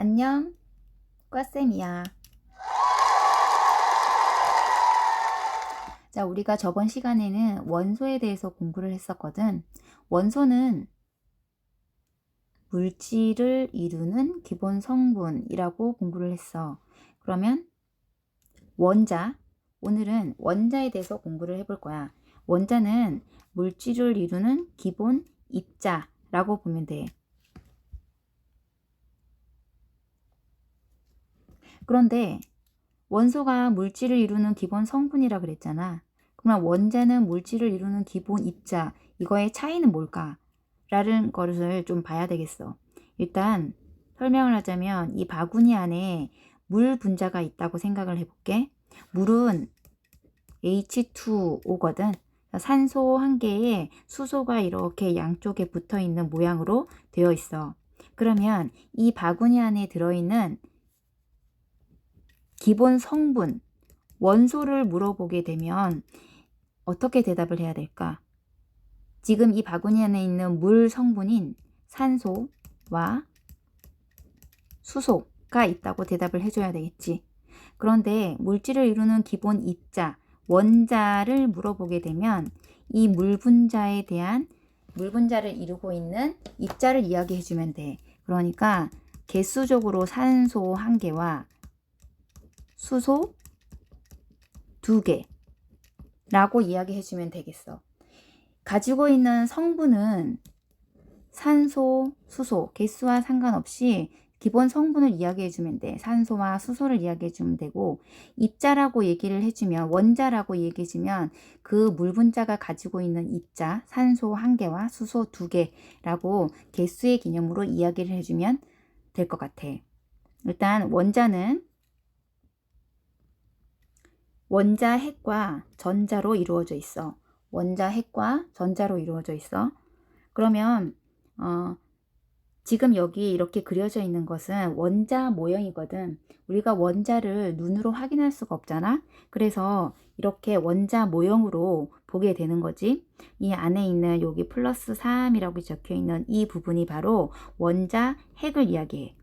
안녕, 꽈쌤이야. 자, 우리가 저번 시간에는 원소에 대해서 공부를 했었거든. 원소는 물질을 이루는 기본 성분이라고 공부를 했어. 그러면 원자, 오늘은 원자에 대해서 공부를 해볼 거야. 원자는 물질을 이루는 기본 입자라고 보면 돼. 그런데 원소가 물질을 이루는 기본 성분이라 그랬잖아. 그러면 원자는 물질을 이루는 기본 입자, 이거의 차이는 뭘까? 라는 것을 좀 봐야 되겠어. 일단 설명을 하자면 이 바구니 안에 물 분자가 있다고 생각을 해볼게. 물은 H2O거든. 산소 한 개에 수소가 이렇게 양쪽에 붙어 있는 모양으로 되어 있어. 그러면 이 바구니 안에 들어있는 기본 성분, 원소를 물어보게 되면 어떻게 대답을 해야 될까? 지금 이 바구니 안에 있는 물 성분인 산소와 수소가 있다고 대답을 해줘야 되겠지. 그런데 물질을 이루는 기본 입자, 원자를 물어보게 되면 이 물 분자에 대한 물 분자를 이루고 있는 입자를 이야기해 주면 돼. 그러니까 개수적으로 산소 한 개와 수소 두 개라고 이야기해 주면 되겠어. 가지고 있는 성분은 산소, 수소, 개수와 상관없이 기본 성분을 이야기해 주면 돼. 산소와 수소를 이야기해 주면 되고 입자라고 얘기를 해 주면 원자라고 얘기해 주면 그 물분자가 가지고 있는 입자 산소 한 개와 수소 두 개라고 개수의 개념으로 이야기를 해 주면 될 것 같아. 일단 원자는 원자 핵과 전자로 이루어져 있어. 원자 핵과 전자로 이루어져 있어. 그러면 어, 지금 여기 이렇게 그려져 있는 것은 원자 모형이거든. 우리가 원자를 눈으로 확인할 수가 없잖아. 그래서 이렇게 원자 모형으로 보게 되는 거지. 이 안에 있는 여기 플러스 3이라고 적혀 있는 이 부분이 바로 원자 핵을 이야기해.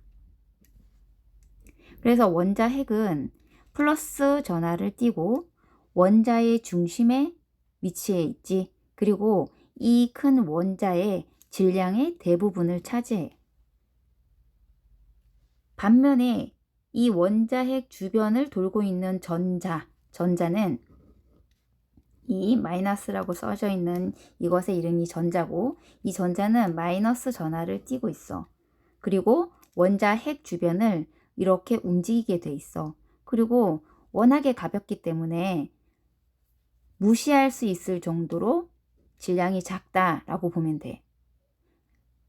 그래서 원자 핵은 플러스 전하를 띠고 원자의 중심에 위치해 있지. 그리고 이 큰 원자의 질량의 대부분을 차지해. 반면에 이 원자 핵 주변을 돌고 있는 전자, 전자는 이 마이너스라고 써져 있는 이것의 이름이 전자고 이 전자는 마이너스 전하를 띠고 있어. 그리고 원자 핵 주변을 이렇게 움직이게 돼 있어. 그리고 워낙에 가볍기 때문에 무시할 수 있을 정도로 질량이 작다라고 보면 돼.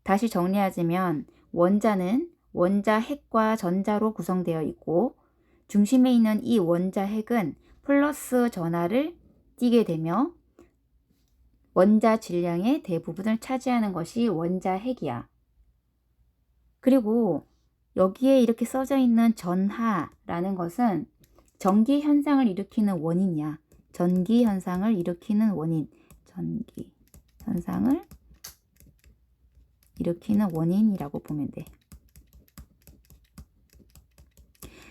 다시 정리하자면 원자는 원자 핵과 전자로 구성되어 있고 중심에 있는 이 원자 핵은 플러스 전하를 띠게 되며 원자 질량의 대부분을 차지하는 것이 원자 핵이야. 그리고 여기에 이렇게 써져 있는 전하라는 것은 전기 현상을 일으키는 원인이야. 전기 현상을 일으키는 원인. 전기 현상을 일으키는 원인이라고 보면 돼.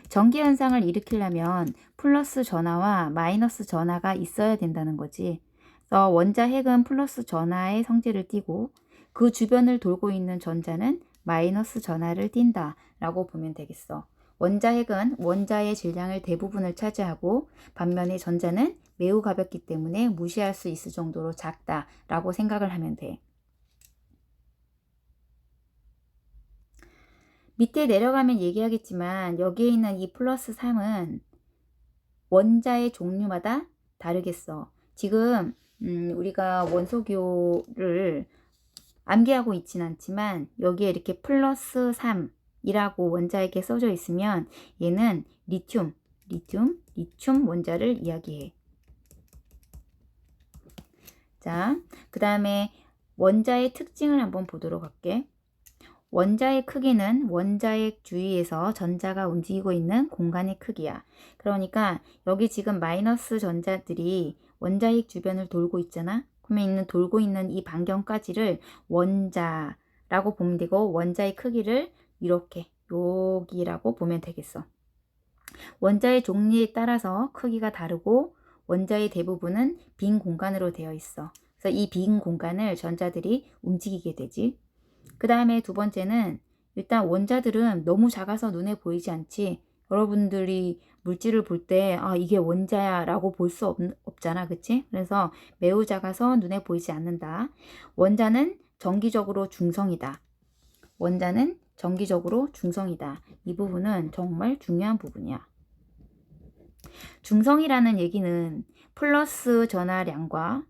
전기 현상을 일으키려면 플러스 전하와 마이너스 전하가 있어야 된다는 거지. 원자 핵은 플러스 전하의 성질을 띠고 그 주변을 돌고 있는 전자는 마이너스 전하를 띈다 라고 보면 되겠어. 원자핵은 원자의 질량을 대부분을 차지하고 반면에 전자는 매우 가볍기 때문에 무시할 수 있을 정도로 작다 라고 생각을 하면 돼. 밑에 내려가면 얘기하겠지만 여기에 있는 이 플러스 3은 원자의 종류마다 다르겠어. 지금 음, 우리가 원소교를 암기하고 있진 않지만 여기에 이렇게 플러스 3이라고 원자에게 써져 있으면 얘는 리튬, 리튬, 리튬 원자를 이야기해. 자, 그 다음에 원자의 특징을 한번 보도록 할게. 원자의 크기는 원자의 주위에서 전자가 움직이고 있는 공간의 크기야. 그러니까 여기 지금 마이너스 전자들이 원자핵 주변을 돌고 있잖아. 그러면 있는 돌고 있는 이 반경까지를 원자라고 보면 되고 원자의 크기를 이렇게 여기라고 보면 되겠어. 원자의 종류에 따라서 크기가 다르고 원자의 대부분은 빈 공간으로 되어 있어. 그래서 이 빈 공간을 전자들이 움직이게 되지. 그 다음에 두 번째는 일단 원자들은 너무 작아서 눈에 보이지 않지. 여러분들이 물질을 볼 때, 아, 이게 원자야 라고 볼 수 없잖아. 그치? 그래서 매우 작아서 눈에 보이지 않는다. 원자는 정기적으로 중성이다. 원자는 정기적으로 중성이다. 이 부분은 정말 중요한 부분이야. 중성이라는 얘기는 플러스 전하량과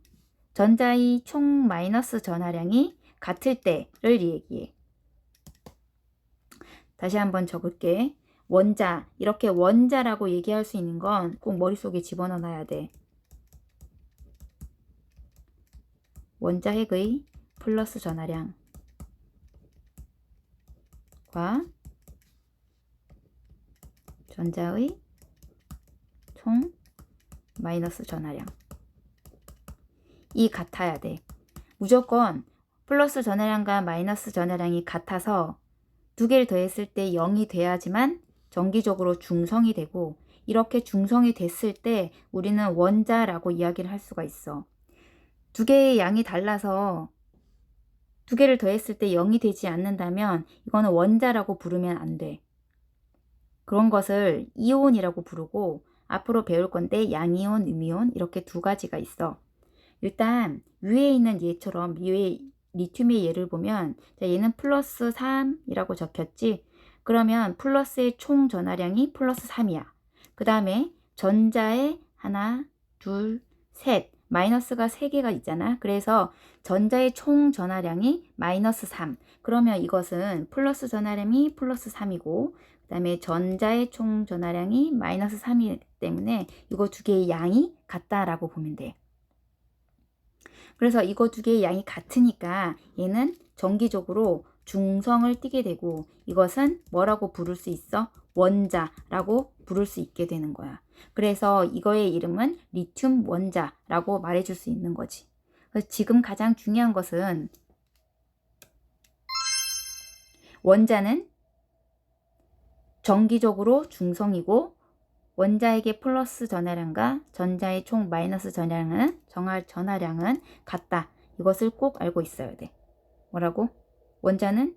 전자의 총 마이너스 전하량이 같을 때를 얘기해. 다시 한번 적을게. 원자, 이렇게 원자라고 얘기할 수 있는 건 꼭 머릿속에 집어넣어 놔야 돼. 원자 핵의 플러스 전하량과 전자의 총 마이너스 전하량 이 같아야 돼. 무조건 플러스 전하량과 마이너스 전하량이 같아서 두 개를 더했을 때 0이 돼야지만 정기적으로 중성이 되고 이렇게 중성이 됐을 때 우리는 원자라고 이야기를 할 수가 있어. 두 개의 양이 달라서 두 개를 더했을 때 0이 되지 않는다면 이거는 원자라고 부르면 안 돼. 그런 것을 이온이라고 부르고 앞으로 배울 건데 양이온, 음이온 이렇게 두 가지가 있어. 일단 위에 있는 얘처럼 위에 리튬의 예를 보면 얘는 플러스 3이라고 적혔지. 그러면 플러스의 총 전하량이 플러스 3이야. 그 다음에 전자의 하나, 둘, 셋. 마이너스가 3개가 있잖아. 그래서 전자의 총 전하량이 마이너스 3. 그러면 이것은 플러스 전하량이 플러스 3이고 그 다음에 전자의 총 전하량이 마이너스 3이기 때문에 이거 두 개의 양이 같다라고 보면 돼. 그래서 이거 두 개의 양이 같으니까 얘는 정기적으로 중성을 띠게 되고 이것은 뭐라고 부를 수 있어? 원자라고 부를 수 있게 되는 거야. 그래서 이거의 이름은 리튬 원자라고 말해줄 수 있는 거지. 지금 가장 중요한 것은 원자는 정기적으로 중성이고 원자에게 플러스 전하량과 전자의 총 마이너스 전하량은 정할 전하량은 같다. 이것을 꼭 알고 있어야 돼. 뭐라고? 원자는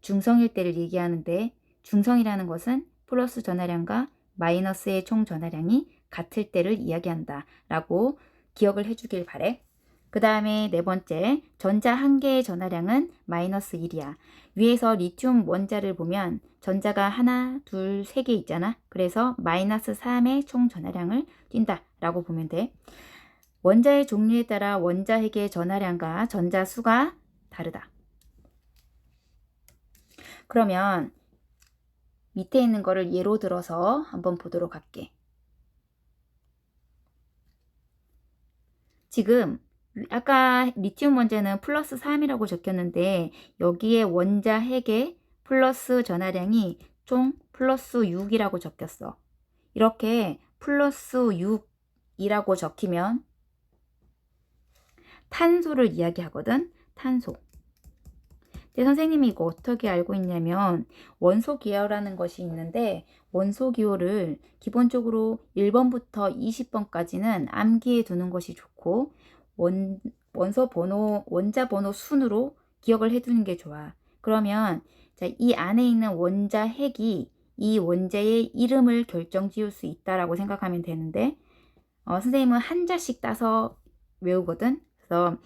중성일 때를 얘기하는데 중성이라는 것은 플러스 전하량과 마이너스의 총 전하량이 같을 때를 이야기한다. 라고 기억을 해주길 바래. 그 다음에 네 번째, 전자 한 개의 전하량은 마이너스 1이야. 위에서 리튬 원자를 보면 전자가 하나, 둘, 세 개 있잖아. 그래서 마이너스 3의 총 전하량을 띈다. 라고 보면 돼. 원자의 종류에 따라 원자핵의 전하량과 전자 수가 다르다. 그러면 밑에 있는 거를 예로 들어서 한번 보도록 할게. 지금 아까 리튬 원자는 플러스 3이라고 적혔는데 여기에 원자 핵의 플러스 전하량이 총 플러스 6이라고 적혔어. 이렇게 플러스 6이라고 적히면 탄소를 이야기하거든. 탄소. 근데 선생님이 이거 어떻게 알고 있냐면 원소 기호라는 것이 있는데 원소 기호를 기본적으로 1번부터 20번까지는 암기해 두는 것이 좋고 원, 원소 번호, 원자 번호 순으로 기억을 해 두는 게 좋아. 그러면 자, 이 안에 있는 원자 핵이 이 원자의 이름을 결정 지을 수 있다라고 생각하면 되는데 어, 선생님은 한자씩 따서 외우거든. 그래서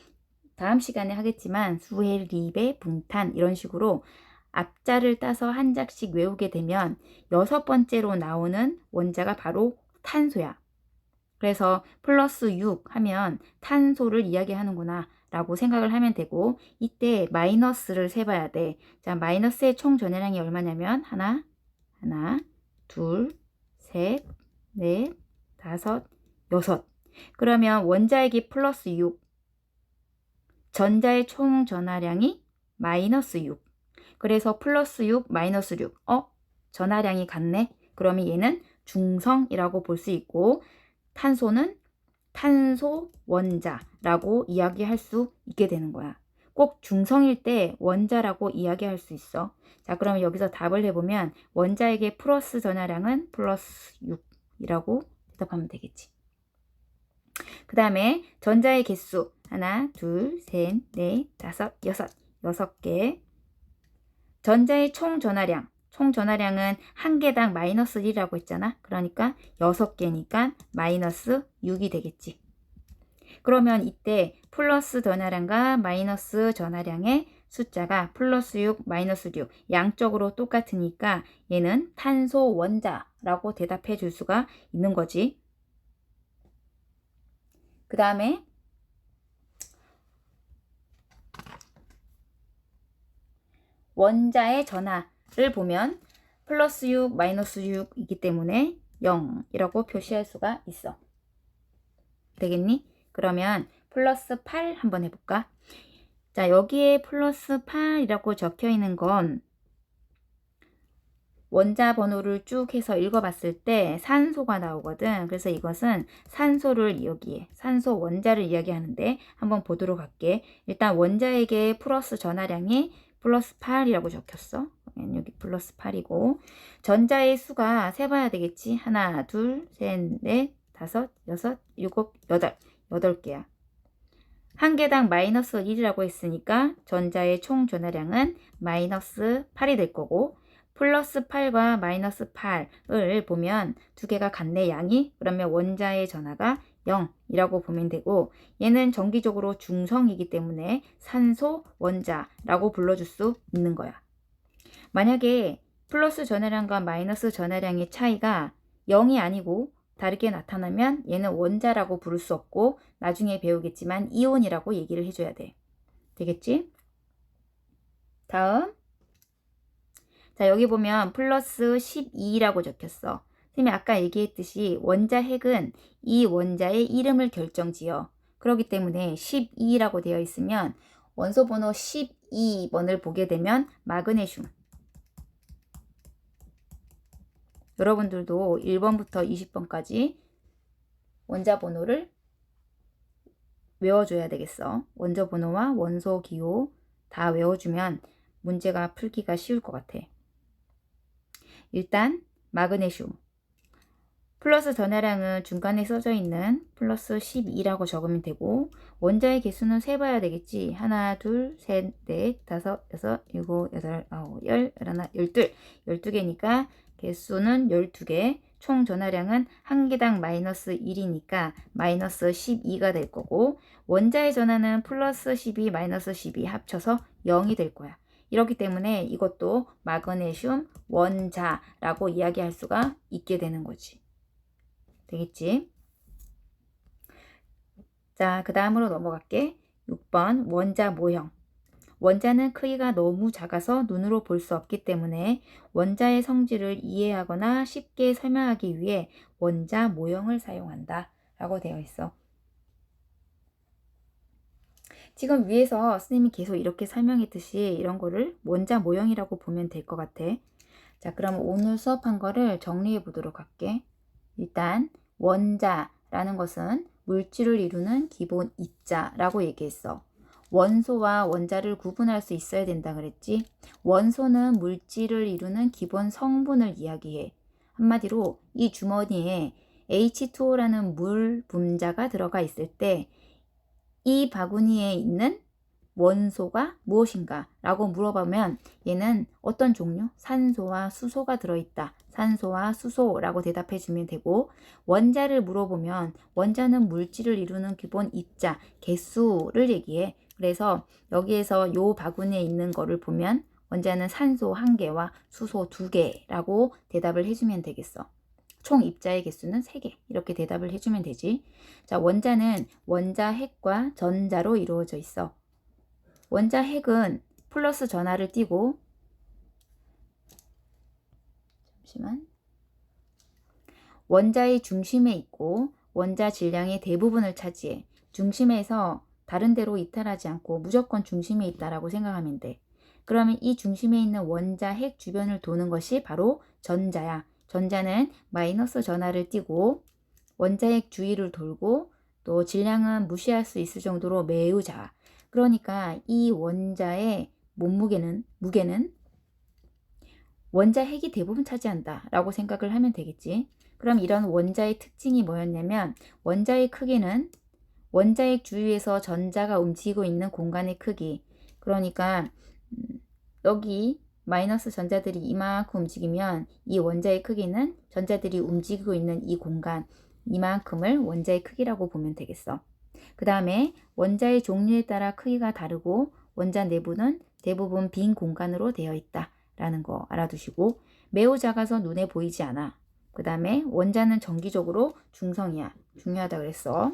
다음 시간에 하겠지만 수해, 리베, 붕탄 이런 식으로 앞자를 따서 한 자씩 외우게 되면 여섯 번째로 나오는 원자가 바로 탄소야. 그래서 플러스 6 하면 탄소를 이야기하는구나 라고 생각을 하면 되고 이때 마이너스를 세봐야 돼. 자 마이너스의 총 전해량이 얼마냐면 하나, 하나, 둘, 셋, 넷, 다섯, 여섯. 그러면 원자액이 플러스 6, 전자의 총 전하량이 마이너스 6. 그래서 플러스 6, 마이너스 6. 어? 전하량이 같네? 그러면 얘는 중성이라고 볼 수 있고 탄소는 탄소 원자라고 이야기할 수 있게 되는 거야. 꼭 중성일 때 원자라고 이야기할 수 있어. 자, 그러면 여기서 답을 해보면 원자에게 플러스 전하량은 플러스 6이라고 대답하면 되겠지. 그 다음에 전자의 개수 하나, 둘, 셋, 넷, 다섯, 여섯, 여섯 개. 전자의 총 전하량, 총 전하량은 한 개당 마이너스 1이라고 했잖아. 그러니까 여섯 개니까 마이너스 6이 되겠지. 그러면 이때 플러스 전하량과 마이너스 전하량의 숫자가 플러스 6, 마이너스 6 양쪽으로 똑같으니까 얘는 탄소 원자라고 대답해 줄 수가 있는 거지. 그 다음에 원자의 전하를 보면 플러스 6, 마이너스 6이기 때문에 0이라고 표시할 수가 있어. 되겠니? 그러면 플러스 8 한번 해볼까? 자, 여기에 플러스 8이라고 적혀 있는 건 원자 번호를 쭉 해서 읽어봤을 때 산소가 나오거든. 그래서 이것은 산소를 여기에 산소 원자를 이야기하는데 한번 보도록 할게. 일단 원자에게 플러스 전하량이 플러스 8이라고 적혔어. 여기 플러스 8이고 전자의 수가 세봐야 되겠지. 하나, 둘, 셋, 넷, 다섯, 여섯, 일곱, 여덟. 여덟 개야. 한 개당 마이너스 1이라고 했으니까 전자의 총 전하량은 마이너스 8이 될 거고 플러스 8과 마이너스 8을 보면 두 개가 같네 양이 그러면 원자의 전하가 0이라고 보면 되고 얘는 정기적으로 중성이기 때문에 산소 원자라고 불러줄 수 있는 거야. 만약에 플러스 전하량과 마이너스 전하량의 차이가 0이 아니고 다르게 나타나면 얘는 원자라고 부를 수 없고 나중에 배우겠지만 이온이라고 얘기를 해줘야 돼. 되겠지? 다음 자 여기 보면 플러스 12라고 적혔어. 선생님이 아까 얘기했듯이 원자 핵은 이 원자의 이름을 결정지어. 그렇기 때문에 12라고 되어 있으면 원소 번호 12번을 보게 되면 마그네슘 여러분들도 1번부터 20번까지 원자 번호를 외워줘야 되겠어. 원자 번호와 원소 기호 다 외워주면 문제가 풀기가 쉬울 것 같아. 일단 마그네슘 플러스 전하량은 중간에 써져 있는 플러스 12라고 적으면 되고 원자의 개수는 세봐야 되겠지. 하나, 둘, 셋, 넷, 다섯, 여섯, 일곱, 여덟, 아홉, 열, 열하나, 열둘. 열두 개니까 개수는 12개, 총 전하량은 한 개당 마이너스 1이니까 마이너스 12가 될 거고 원자의 전하는 플러스 12, 마이너스 12 합쳐서 0이 될 거야. 이렇기 때문에 이것도 마그네슘 원자라고 이야기할 수가 있게 되는 거지. 되겠지? 자, 그 다음으로 넘어갈게. 6번 원자 모형. 원자는 크기가 너무 작아서 눈으로 볼 수 없기 때문에 원자의 성질을 이해하거나 쉽게 설명하기 위해 원자 모형을 사용한다. 라고 되어 있어. 지금 위에서 스님이 계속 이렇게 설명했듯이 이런 거를 원자 모형이라고 보면 될 것 같아. 자, 그럼 오늘 수업한 거를 정리해 보도록 할게. 일단 원자라는 것은 물질을 이루는 기본 입자라고 얘기했어. 원소와 원자를 구분할 수 있어야 된다 그랬지. 원소는 물질을 이루는 기본 성분을 이야기해. 한마디로 이 주머니에 H2O라는 물 분자가 들어가 있을 때 이 바구니에 있는 원소가 무엇인가 라고 물어보면 얘는 어떤 종류? 산소와 수소가 들어있다. 산소와 수소라고 대답해 주면 되고 원자를 물어보면 원자는 물질을 이루는 기본 입자, 개수를 얘기해. 그래서 여기에서 요 바구니에 있는 거를 보면 원자는 산소 한 개와 수소 두 개라고 대답을 해주면 되겠어. 총 입자의 개수는 3개. 이렇게 대답을 해주면 되지. 자, 원자는 원자 핵과 전자로 이루어져 있어. 원자 핵은 플러스 전하를 띄고 잠시만. 원자의 중심에 있고 원자 질량의 대부분을 차지해. 중심에서 다른 데로 이탈하지 않고 무조건 중심에 있다라고 생각하면 돼. 그러면 이 중심에 있는 원자 핵 주변을 도는 것이 바로 전자야. 전자는 마이너스 전하를 띄고 원자핵 주위를 돌고 또 질량은 무시할 수 있을 정도로 매우 작아. 그러니까 이 원자의 몸무게는 무게는 원자 핵이 대부분 차지한다 라고 생각을 하면 되겠지. 그럼 이런 원자의 특징이 뭐였냐면 원자의 크기는 원자핵 주위에서 전자가 움직이고 있는 공간의 크기. 그러니까 음, 여기 마이너스 전자들이 이만큼 움직이면 이 원자의 크기는 전자들이 움직이고 있는 이 공간 이만큼을 원자의 크기라고 보면 되겠어. 그 다음에 원자의 종류에 따라 크기가 다르고 원자 내부는 대부분 빈 공간으로 되어 있다 라는 거 알아두시고 매우 작아서 눈에 보이지 않아. 그 다음에 원자는 정기적으로 중성이야. 중요하다 그랬어.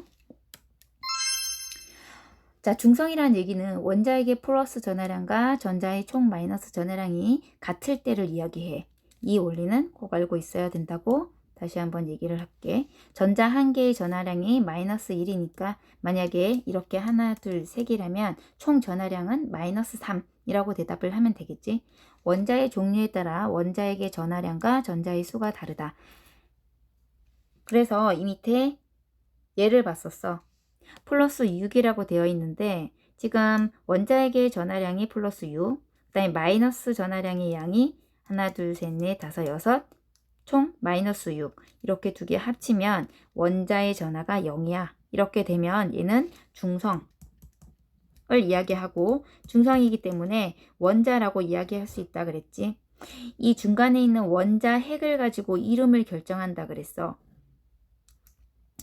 자, 중성이라는 얘기는 원자에게 플러스 전하량과 전자의 총 마이너스 전하량이 같을 때를 이야기해. 이 원리는 꼭 알고 있어야 된다고 다시 한번 얘기를 할게. 전자 한 개의 전하량이 마이너스 1이니까 만약에 이렇게 하나, 둘, 세 개라면 총 전하량은 마이너스 3이라고 대답을 하면 되겠지. 원자의 종류에 따라 원자에게 전하량과 전자의 수가 다르다. 그래서 이 밑에 예를 봤었어. 플러스 6이라고 되어 있는데 지금 원자에게 전하량이 플러스 6, 그 다음에 마이너스 전하량의 양이 하나, 둘, 셋, 넷, 다섯, 여섯, 총 마이너스 6 이렇게 두 개 합치면 원자의 전하가 0이야. 이렇게 되면 얘는 중성 을 이야기하고 중성이기 때문에 원자라고 이야기할 수 있다 그랬지. 이 중간에 있는 원자 핵을 가지고 이름을 결정한다 그랬어.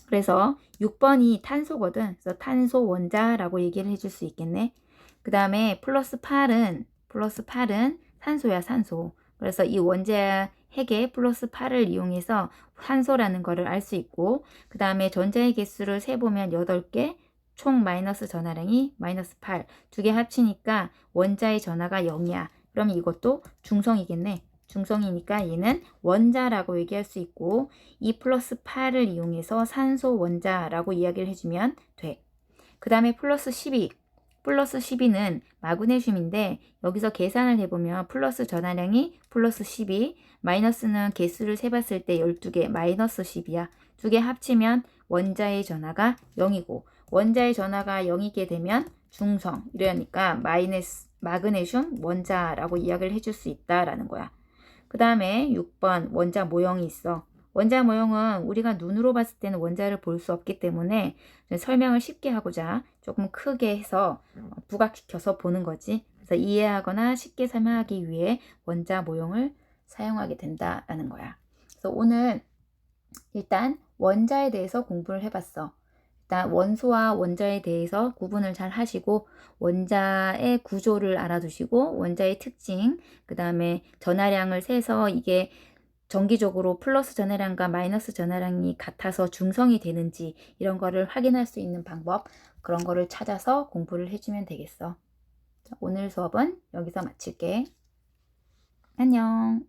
그래서 6번이 탄소거든. 그래서 탄소 원자라고 얘기를 해줄 수 있겠네. 그 다음에 플러스 8은 플러스 8은 산소야 산소. 그래서 이 원자 핵의 플러스 8을 이용해서 산소라는 거를 알 수 있고 그 다음에 전자의 개수를 세보면 8개 총 마이너스 전하량이 마이너스 8 두 개 합치니까 원자의 전하가 0이야. 그럼 이것도 중성이겠네. 중성이니까 얘는 원자라고 얘기할 수 있고 이 플러스 8을 이용해서 산소 원자라고 이야기를 해주면 돼. 그 다음에 플러스 12 플러스 12는 마그네슘인데 여기서 계산을 해보면 플러스 전하량이 플러스 12 마이너스는 개수를 세봤을 때 12개 마이너스 10이야. 두 개 합치면 원자의 전하가 0이고 원자의 전하가 0이게 되면 중성 이러니까 마이너스 마그네슘 원자라고 이야기를 해줄 수 있다라는 거야. 그 다음에 6번 원자 모형이 있어. 원자 모형은 우리가 눈으로 봤을 때는 원자를 볼 수 없기 때문에 설명을 쉽게 하고자 조금 크게 해서 부각시켜서 보는 거지. 그래서 이해하거나 쉽게 설명하기 위해 원자 모형을 사용하게 된다라는 거야. 그래서 오늘 일단 원자에 대해서 공부를 해봤어. 일단 원소와 원자에 대해서 구분을 잘 하시고 원자의 구조를 알아두시고 원자의 특징, 그 다음에 전하량을 세서 이게 정기적으로 플러스 전하량과 마이너스 전하량이 같아서 중성이 되는지 이런 거를 확인할 수 있는 방법 그런 거를 찾아서 공부를 해주면 되겠어. 자, 오늘 수업은 여기서 마칠게. 안녕.